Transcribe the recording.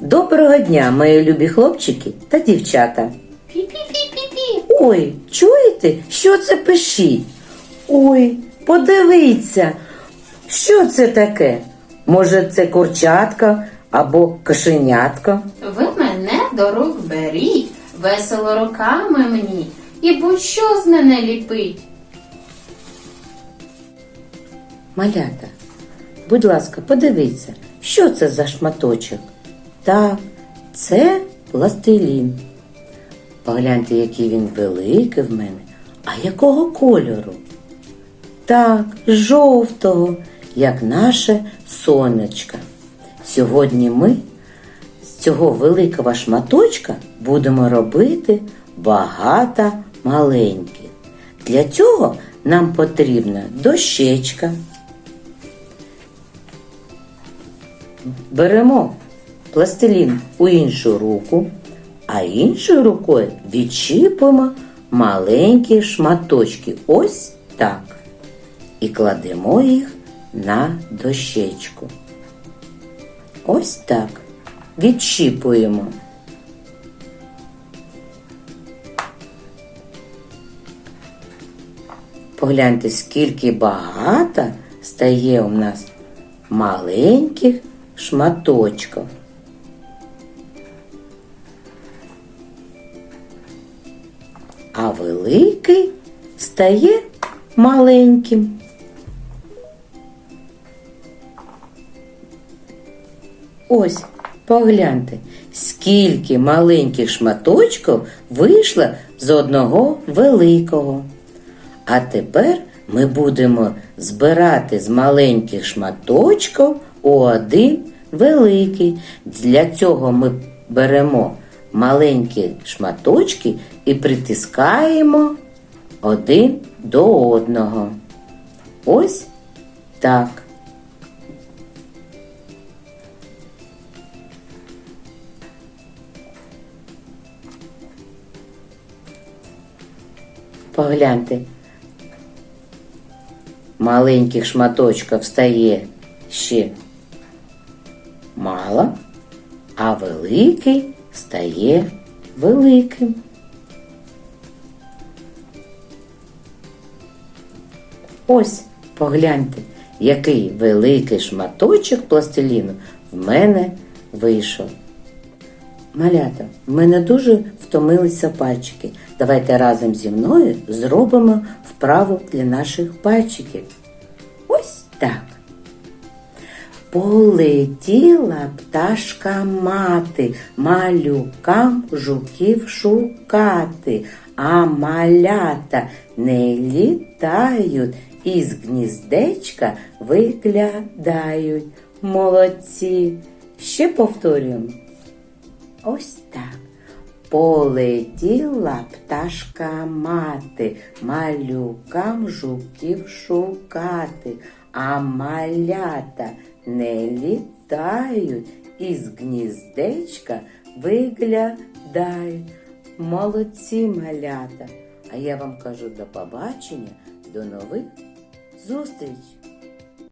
Доброго дня, мої любі хлопчики та дівчата. Пі-пі-пі-пі-пі. Ой, чуєте, що це пишіть? Ой, подивіться, що це таке? Може, це курчатка або кошенятка? Ви мене до рук беріть, весело руками мені, і будь-що з мене ліпить. Малята, будь ласка, подивіться, що це за шматочок? Так, це пластилін. Погляньте, який він великий в мене. А якого кольору? Так, жовтого, як наше сонечко. Сьогодні ми з цього великого шматочка будемо робити багато маленьких. Для цього нам потрібна дощечка. Беремо пластилін у іншу руку, а іншою рукою відчіпуємо маленькі шматочки. Ось так. І кладемо їх на дощечку. Ось так. Відчіпуємо. Погляньте, скільки багато стає у нас маленьких шматочків. А великий стає маленьким. Ось, погляньте, скільки маленьких шматочків вийшло з одного великого. А тепер ми будемо збирати з маленьких шматочків у один великий. Для цього ми беремо маленькі шматочки і притискаємо один до одного. Ось так. Погляньте, маленьких шматочків стає ще мало, а великий стає великим. Ось погляньте, який великий шматочок пластиліну в мене вийшов. Малята, в мене дуже втомилися пальчики. Давайте разом зі мною зробимо вправу для наших пальчиків. Ось так. Полетіла пташка мати, малюкам жуків шукати, а малята не літають, із гніздечка виглядають. Молодці. Ще повторюємо. Ось так. Полетіла пташка мати, малюкам жуків шукати, а малята не літають, із гніздечка виглядають. Молодці малята. А я вам кажу до побачення, до нових зустрічей!